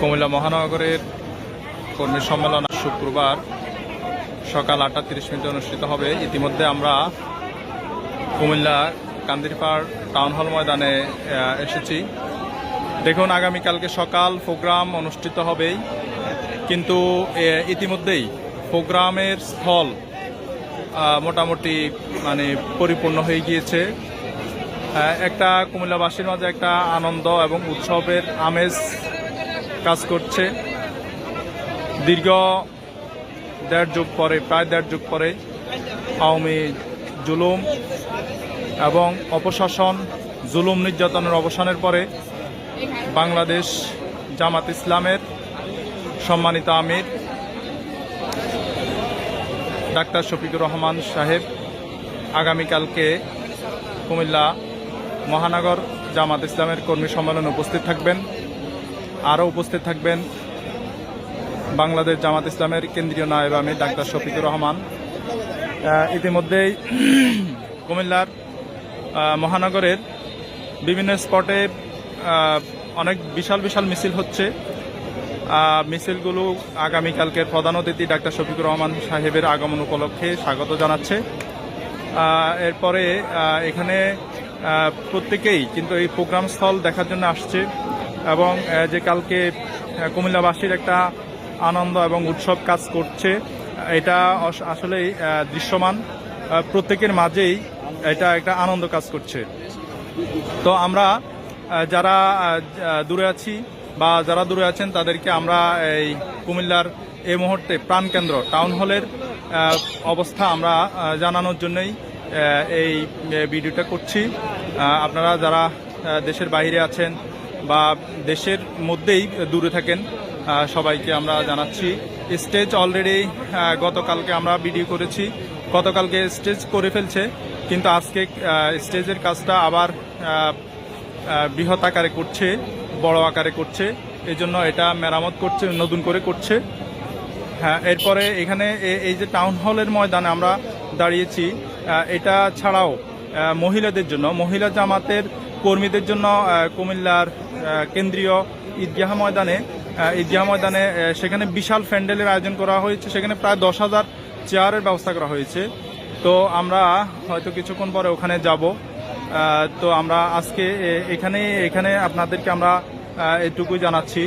কুমিল্লা মহানগরের কর্মী সম্মেলন শুক্রবার সকাল আটটা তিরিশ মিনিটে অনুষ্ঠিত হবে। ইতিমধ্যে আমরা কুমিল্লা কান্দিরপাড় টাউন হল ময়দানে এসেছি। দেখুন, আগামীকালকে সকাল প্রোগ্রাম অনুষ্ঠিত হবেই। কিন্তু ইতিমধ্যেই প্রোগ্রামের স্থল মোটামুটি মানে পরিপূর্ণ হয়ে গিয়েছে। একটা কুমিল্লাবাসীর মাঝে একটা আনন্দ এবং উৎসবের আমেজ কাজ করছে। দীর্ঘ দেড় যুগ পরে, প্রায় দেড় যুগ পরে আওয়ামী জুলুম এবং অপশাসন, জুলুম নির্যাতনের অবসানের পরে বাংলাদেশ জামাত ইসলামের সম্মানিত আমির ডাক্তার শফিকুর রহমান সাহেব আগামীকালকে কুমিল্লা মহানগর জামাত ইসলামের কর্মী সম্মেলনে উপস্থিত থাকবেন। আরও উপস্থিত থাকবেন বাংলাদেশ জামাত ইসলামের কেন্দ্রীয় নায়েব আমির ডাক্তার শফিকুর রহমান। ইতিমধ্যেই কুমিল্লার মহানগরের বিভিন্ন স্পটে অনেক বিশাল বিশাল মিছিল হচ্ছে। মিছিলগুলো আগামীকালকের প্রধান অতিথি ডাক্তার শফিকুর রহমান সাহেবের আগমন উপলক্ষে স্বাগত জানাচ্ছে। এরপরে এখানে প্রত্যেকেই কিন্তু এই প্রোগ্রাম স্থল দেখার জন্য আসছে। এবং যে কালকে কুমিল্লাবাসীর একটা আনন্দ এবং উৎসব কাজ করছে, এটা আসলেই দৃশ্যমান। প্রত্যেকের মাঝেই এটা একটা আনন্দ কাজ করছে। তো আমরা যারা দূরে আছি বা যারা দূরে আছেন, তাদেরকে আমরা এই কুমিল্লার এই মুহূর্তে প্রাণকেন্দ্র, টাউন হলের অবস্থা আমরা জানানোর জন্যই এই ভিডিওটা করছি। আপনারা যারা দেশের বাইরে আছেন বা দেশের মধ্যেই দূরে থাকেন সবাইকে আমরা জানাচ্ছি। স্টেজ অলরেডি গতকালকে আমরা ভিডিও করেছি। গতকালকে স্টেজ করে ফেলছে, কিন্তু আজকে স্টেজের কাজটা আবার বৃহৎ আকারে করছে, বড় আকারে করছে। এই জন্য এটা মেরামত করছে, নতুন করে করছে। হ্যাঁ এরপরে এখানে এই যে টাউন হলের ময়দানে আমরা দাঁড়িয়েছি এটা ছাড়াও মহিলাদের জন্য, মহিলা জামাতের কর্মীদের জন্য কুমিল্লার কেন্দ্রীয় ঈদগাহ ময়দানে ঈদগাহ ময়দানে সেখানে বিশাল প্যান্ডেলের আয়োজন করা হয়েছে। সেখানে প্রায় দশ হাজার চেয়ারের ব্যবস্থা করা হয়েছে। তো আমরা হয়তো কিছুক্ষণ পরে ওখানে যাব। তো আমরা আজকে এখানে এখানে আপনাদেরকে আমরা এটুকুই জানাচ্ছি।